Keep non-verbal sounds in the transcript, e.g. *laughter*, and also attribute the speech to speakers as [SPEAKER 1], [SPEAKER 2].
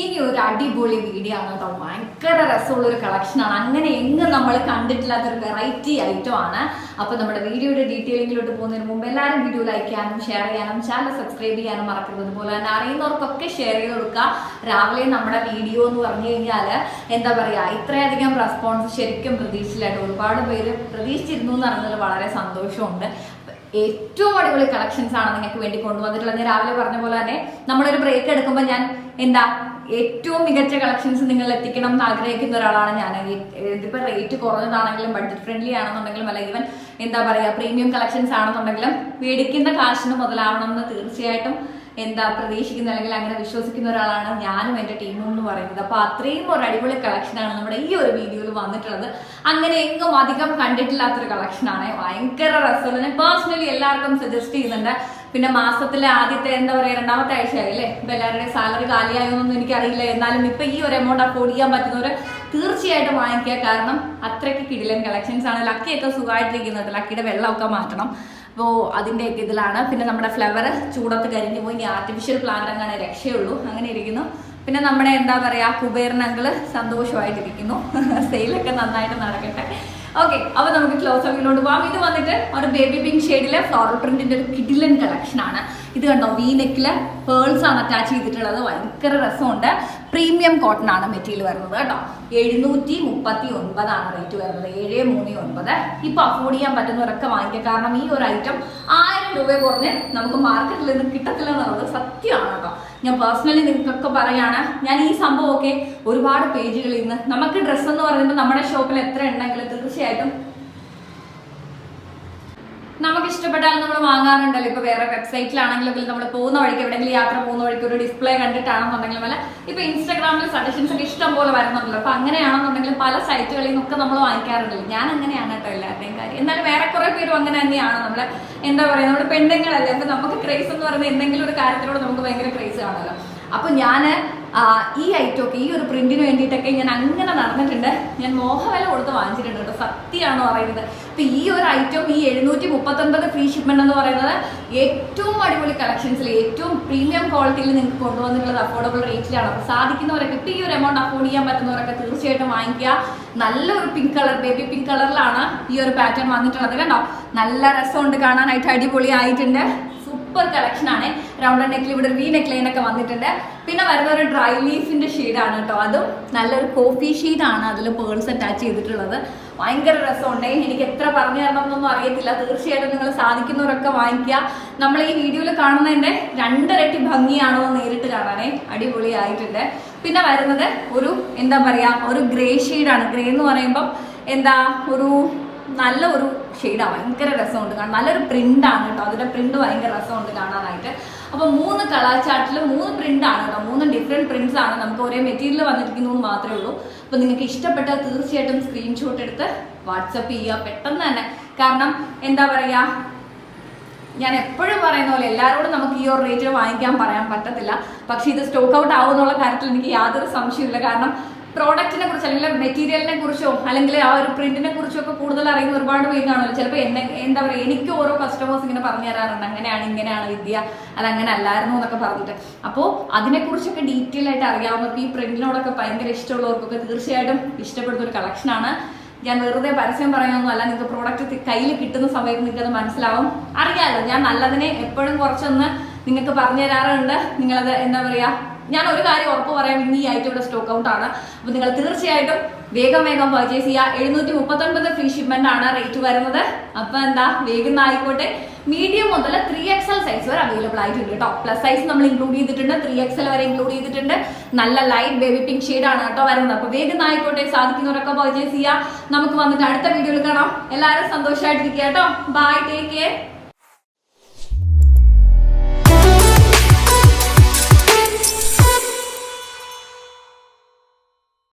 [SPEAKER 1] ഇനി ഒരു അടിപൊളി വീഡിയോ ആണ് കേട്ടോ. ഭയങ്കര രസമുള്ള ഒരു കളക്ഷനാണ് അങ്ങനെ എങ്ങും നമ്മൾ കണ്ടിട്ടില്ലാത്ത ഒരു വെറൈറ്റി ഐറ്റം ആണ്. അപ്പൊ നമ്മുടെ വീഡിയോയുടെ ഡീറ്റെയിലിങ്ങിലോട്ട് പോകുന്നതിന് മുമ്പ് എല്ലാവരും വീഡിയോ ലൈക്ക് ചെയ്യാനും ഷെയർ ചെയ്യാനും ചാനൽ സബ്സ്ക്രൈബ് ചെയ്യാനും മറക്കരുത്. അതുപോലെ തന്നെ അറിയുന്നവർക്കൊക്കെ ഷെയർ ചെയ്ത് കൊടുക്കുക. രാവിലെ നമ്മുടെ വീഡിയോ എന്ന് പറഞ്ഞു കഴിഞ്ഞാൽ എന്താ പറയുക ഇത്രയധികം റെസ്പോൺസ് ശരിക്കും പ്രതീക്ഷിച്ചില്ലായിട്ട് ഒരുപാട് പേര് പ്രതീക്ഷിച്ചിരുന്നു എന്ന് അറിഞ്ഞതിൽ വളരെ സന്തോഷമുണ്ട്. ഏറ്റവും അടിപൊളി കളക്ഷൻസ് ആണ് നിങ്ങൾക്ക് വേണ്ടി കൊണ്ടുവന്നിട്ടുള്ളത്. രാവിലെ പറഞ്ഞ പോലെ തന്നെ നമ്മളൊരു ബ്രേക്ക് എടുക്കുമ്പോൾ ഞാൻ എന്താ ഏറ്റവും മികച്ച കളക്ഷൻസ് നിങ്ങൾ എത്തിക്കണം എന്ന് ആഗ്രഹിക്കുന്ന ഒരാളാണ് ഞാൻ ഇതിപ്പോ റേറ്റ് കുറഞ്ഞതാണെങ്കിലും ബഡ്ജറ്റ് ഫ്രണ്ട്ലി ആണെന്നുണ്ടെങ്കിലും അല്ല ഈവൻ എന്താ പറയാ പ്രീമിയം കളക്ഷൻസ് ആണെന്നുണ്ടെങ്കിലും മേടിക്കുന്ന കാശിന് മുതലാവണം എന്ന് തീർച്ചയായിട്ടും എന്താ പ്രതീക്ഷിക്കുന്ന അല്ലെങ്കിൽ അങ്ങനെ വിശ്വസിക്കുന്ന ഒരാളാണ് ഞാനും എന്റെ ടീമും എന്ന് പറയുന്നത്. അപ്പോൾ അത്രയും ഒരു അടിപൊളി കളക്ഷനാണ് നമ്മുടെ ഈ ഒരു വീഡിയോയിൽ വന്നിട്ടുള്ളത്. അങ്ങനെ എങ്ങും അധികം കണ്ടിട്ടില്ലാത്തൊരു കളക്ഷനാണ് ഭയങ്കര രസമുള്ള ഞാൻ പേഴ്സണലി എല്ലാവർക്കും സജസ്റ്റ് ചെയ്യുന്നുണ്ട്. പിന്നെ മാസത്തിലെ ആദ്യത്തെ എന്താ പറയാ രണ്ടാമത്തെ ആഴ്ചയായില്ലേ ഇപ്പൊ എല്ലാവരുടെയും സാലറി കാലിയായോന്നൊന്നും എനിക്കറിയില്ല. എന്നാലും ഇപ്പൊ ഈ ഒരു എമൗണ്ട് അഫോർഡ് ചെയ്യാൻ പറ്റുന്നവര് തീർച്ചയായിട്ടും വാങ്ങിക്കുക. കാരണം അത്രയ്ക്ക് കിടിലൻ കളക്ഷൻസ് ആണ്. ലക്കിയൊക്കെ സുഖമായിട്ടിരിക്കുന്നത്. ലക്കിയുടെ വെള്ളമൊക്കെ മാറ്റണം. അപ്പോൾ അതിന്റെയൊക്കെ ഇതിലാണ്. പിന്നെ നമ്മുടെ ഫ്ലവർ ചൂടത്ത് കരിഞ്ഞു പോയി. ഇനി ആർട്ടിഫിഷ്യൽ പ്ലാന്റ് അങ്ങനെ രക്ഷയുള്ളൂ. അങ്ങനെ ഇരിക്കുന്നു. പിന്നെ നമ്മുടെ എന്താ പറയുക കുബേരണങ്ങൾ സന്തോഷമായിട്ടിരിക്കുന്നു. *laughs* സെയിലൊക്കെ നന്നായിട്ട് നടക്കട്ടെ. ഓക്കെ അപ്പോൾ നമുക്ക് ക്ലോസ് അപ്പിലോട്ട് പോവാം. ഇത് വന്നിട്ട് ഒരു ബേബി പിങ്ക് ഷെയ്ഡിലെ ഫ്ലോറൽ പ്രിന്റിന്റെ ഒരു കിഡിലൻ കളക്ഷൻ ആണ്. ഇത് കണ്ടോ വി നെക്കിൽ പേൾസ് ആണ് അറ്റാച്ച് ചെയ്തിട്ടുള്ളത്. ഭയങ്കര രസമുണ്ട്. പ്രീമിയം കോട്ടൺ ആണ് മെറ്റീരിയൽ വരുന്നത് കേട്ടോ. എഴുന്നൂറ്റി മുപ്പത്തി ഒൻപതാണ് റേറ്റ് വരുന്നത്. ഏഴ് മൂന്ന് ഒൻപത്. ഇപ്പൊ അഫോർഡ് ചെയ്യാൻ പറ്റുന്നവരൊക്കെ വാങ്ങിക്കുക കാരണം ഈ ഒരു ഐറ്റം ആയിരം രൂപ കുറഞ്ഞ് നമുക്ക് മാർക്കറ്റിൽ നിന്ന് കിട്ടത്തില്ല എന്നുള്ളത് സത്യമാണ് കേട്ടോ. ഞാൻ പേഴ്സണലി നിങ്ങൾക്കൊക്കെ പറയാണ്. ഞാൻ ഈ സംഭവമൊക്കെ ഒരുപാട് പേജുകളിൽ നിന്ന് നമുക്ക് ഡ്രസ്സ് എന്ന് പറയുമ്പോൾ നമ്മുടെ ഷോപ്പിൽ എത്ര ഉണ്ടെങ്കിലും തീർച്ചയായിട്ടും നമുക്ക് ഇഷ്ടപ്പെട്ടാൽ നമ്മൾ വാങ്ങാറുണ്ടല്ലോ. ഇപ്പൊ വേറെ വെബ്സൈറ്റിലാണെങ്കിലും നമ്മൾ പോകുന്ന വഴിക്ക് എവിടെയെങ്കിലും യാത്ര പോകുന്ന വഴിക്ക് ഒരു ഡിസ്പ്ലേ കണ്ടിട്ടാണെന്നുണ്ടെങ്കിലും അല്ല ഇപ്പൊ ഇൻസ്റ്റാഗ്രാമിൽ സജഷൻസ് ഒക്കെ ഇഷ്ടം പോലെ വരുന്നുണ്ടല്ലോ. അപ്പൊ അങ്ങനെയാണെന്നുണ്ടെങ്കിൽ പല സൈറ്റുകളിൽ നിന്നൊക്കെ നമ്മൾ വാങ്ങിക്കാറുണ്ടല്ലോ. ഞാൻ അങ്ങനെയാണ് കേട്ടോ എല്ലാവരുടെയും കാര്യം. എന്നാലും വേറെ പേരും അങ്ങനെ തന്നെയാണ്. നമ്മൾ എന്താ പറയാ നമ്മുടെ പെണ്ണുങ്ങളല്ലേ. അപ്പൊ നമുക്ക് ക്രേസ് എന്ന് പറയുന്നത് എന്തെങ്കിലും ഒരു കാര്യത്തിലൂടെ നമുക്ക് ഭയങ്കര ക്രേസ് കാണുമല്ലോ അപ്പൊ ഞാൻ ഈ ഐറ്റം ഒക്കെ ഈ ഒരു പ്രിന്റിന് വേണ്ടിയിട്ടൊക്കെ ഞാൻ അങ്ങനെ നടന്നിട്ടുണ്ട്. ഞാൻ മോഹവില കൊടുത്ത് വാങ്ങിച്ചിട്ടുണ്ട് കേട്ടോ സത്യമാണോ പറയുന്നത്? അപ്പം ഈ ഒരു ഐറ്റം ഈ എഴുന്നൂറ്റി മുപ്പത്തൊൻപത് ഫ്രീ ഷിപ്മെന്റ് എന്ന് പറയുന്നത് ഏറ്റവും അടിപൊളി കളക്ഷൻസിൽ ഏറ്റവും പ്രീമിയം ക്വാളിറ്റിയിൽ നിങ്ങൾക്ക് കൊണ്ടുവന്നിട്ടുള്ളത് അഫോർഡബിൾ റേറ്റിലാണ് അപ്പോൾ സാധിക്കുന്നവരൊക്കെ ഇപ്പം ഈ ഒരു എമൗണ്ട് അഫോർഡ് ചെയ്യാൻ പറ്റുന്നവരൊക്കെ തീർച്ചയായിട്ടും വാങ്ങിക്കുക. നല്ലൊരു പിങ്ക് കളർ ബേബി പിങ്ക് കളറിലാണ് ഈ ഒരു പാറ്റേൺ വന്നിട്ടുള്ളത്. കണ്ടോ? നല്ല രസമുണ്ട് കാണാനായിട്ട് അടിപൊളി ആയിട്ടുണ്ട് സൂപ്പർ കളക്ഷൻ ആണ്. റൗണ്ട് നെക്കിൽ ഇവിടെ വി നെക്ക് ലൈൻ ഒക്കെ വന്നിട്ടുണ്ട്. പിന്നെ വരുന്ന ഒരു ഡ്രൈ ലീഫിന്റെ ആണ് കേട്ടോ. അതും നല്ലൊരു കോഫി ആണ് അതിൽ പേൾസ് അറ്റാച്ച് ചെയ്തിട്ടുള്ളത്. ഭയങ്കര രസമുണ്ട്. എനിക്ക് എത്ര പറഞ്ഞു തരണം എന്നൊന്നും അറിയത്തില്ല. തീർച്ചയായിട്ടും നിങ്ങൾ സാധിക്കുന്നവരൊക്കെ വാങ്ങിക്കുക. നമ്മൾ ഈ വീഡിയോയിൽ കാണുന്നതിന്റെ രണ്ടരട്ടി ഭംഗിയാണോ നേരിട്ട് കാണാനേ അടിപൊളിയായിട്ടുണ്ട്. പിന്നെ വരുന്നത് ഒരു എന്താ പറയാ ഒരു ഗ്രേ ആണ്. ഗ്രേ എന്ന് പറയുമ്പം എന്താ ഒരു നല്ല ഒരു ഷെയ്ഡാണ് ഭയങ്കര രസമുണ്ട്. കാണാൻ നല്ലൊരു പ്രിന്റ് ആണ് കേട്ടോ. അതിന്റെ പ്രിന്റ് ഭയങ്കര രസമുണ്ട് കാണാനായിട്ട്. അപ്പൊ മൂന്ന് കളർ ചാർട്ടിൽ മൂന്ന് പ്രിന്റ് ആണ് കേട്ടോ. മൂന്ന് ഡിഫറെന്റ് പ്രിന്റ്സ് ആണ് നമുക്ക് ഒരേ മെറ്റീരിയൽ വന്നിരിക്കുന്നു മാത്രമേ ഉള്ളൂ. അപ്പൊ നിങ്ങൾക്ക് ഇഷ്ടപ്പെട്ടാൽ തീർച്ചയായിട്ടും സ്ക്രീൻഷോട്ട് എടുത്ത് വാട്സപ്പ് ചെയ്യുക. പെട്ടെന്ന് തന്നെ. കാരണം എന്താ പറയാ ഞാൻ എപ്പോഴും പറയുന്ന പോലെ എല്ലാവരോടും നമുക്ക് ഈ ഒരു റേറ്റിൽ വാങ്ങിക്കാൻ പറയാൻ പറ്റത്തില്ല. പക്ഷെ ഇത് സ്റ്റോക്ക് ഔട്ട് ആവുമെന്നുള്ള കാര്യത്തിൽ എനിക്ക് യാതൊരു സംശയമില്ല കാരണം പ്രോഡക്റ്റിനെ കുറിച്ച് അല്ലെങ്കിൽ മെറ്റീരിയലിനെ കുറിച്ചോ അല്ലെങ്കിൽ ആ ഒരു പ്രിന്റിനെ കുറിച്ചോ ഒക്കെ കൂടുതൽ അറിയുന്ന ഒരുപാട് പേര് കാണുമല്ലോ. ചിലപ്പോൾ എന്നെ എന്താ പറയുക എനിക്ക് ഓരോ കസ്റ്റമേഴ്സ് ഇങ്ങനെ പറഞ്ഞു തരാറുണ്ട്. അങ്ങനെയാണ് ഇങ്ങനെയാണ് വിദ്യ അത് അങ്ങനെ അല്ലായിരുന്നു എന്നൊക്കെ പറഞ്ഞിട്ട്. അപ്പോൾ അതിനെക്കുറിച്ചൊക്കെ ഡീറ്റെയിൽ ആയിട്ട് അറിയാവുന്നവർക്ക് ഈ പ്രിന്റിനോടൊക്കെ ഭയങ്കര ഇഷ്ടമുള്ളവർക്കൊക്കെ തീർച്ചയായിട്ടും ഇഷ്ടപ്പെടുന്ന ഒരു കളക്ഷനാണ് ഞാൻ വെറുതെ പരസ്യം പറയാനൊന്നുമല്ല നിങ്ങൾക്ക് പ്രോഡക്റ്റ് കയ്യിൽ കിട്ടുന്ന സമയത്ത് നിങ്ങൾക്ക് അത് മനസ്സിലാവും. അറിയാമല്ലോ ഞാൻ നല്ലതിനെ എപ്പോഴും കുറച്ചൊന്ന് നിങ്ങൾക്ക് പറഞ്ഞു തരാറുണ്ട്. നിങ്ങളത് എന്താ പറയാ ഞാൻ ഒരു കാര്യം ഉറപ്പ് പറയാം ഇന്ന് ഈ ഐറ്റം സ്റ്റോക്ക് ഔട്ട് ആണ്. അപ്പൊ നിങ്ങൾ തീർച്ചയായിട്ടും വേഗം വേഗം പർച്ചേസ് ചെയ്യുക. എഴുന്നൂറ്റി മുപ്പത്തൊൻപത് ഫ്രീ ഷിപ്മെന്റ് ആണ് റേറ്റ് വരുന്നത്. അപ്പൊ എന്താ വേഗം ആയിക്കോട്ടെ. മീഡിയം മുതൽ ത്രീ എക്സൽ സൈസ് വരെ അവൈലബിൾ ആയിട്ടുണ്ട് കേട്ടോ പ്ലസ് സൈസ് നമ്മൾ ഇൻക്ലൂഡ് ചെയ്തിട്ടുണ്ട്. ത്രീ എക്സൽ വരെ ഇൻക്ലൂഡ് ചെയ്തിട്ടുണ്ട്. നല്ല ലൈറ്റ് ബേബി പിങ്ക് ആണ് കേട്ടോ വരുന്നത്. അപ്പൊ വേഗം ആയിക്കോട്ടെ. സാധിക്കുന്നവരൊക്കെ പർച്ചേസ് ചെയ്യുക. നമുക്ക് വന്നിട്ട് അടുത്ത വീഡിയോ കാണാം. എല്ലാവരും സന്തോഷമായിട്ടിരിക്കുക കേട്ടോ ബൈ ടേക്ക് കെയർ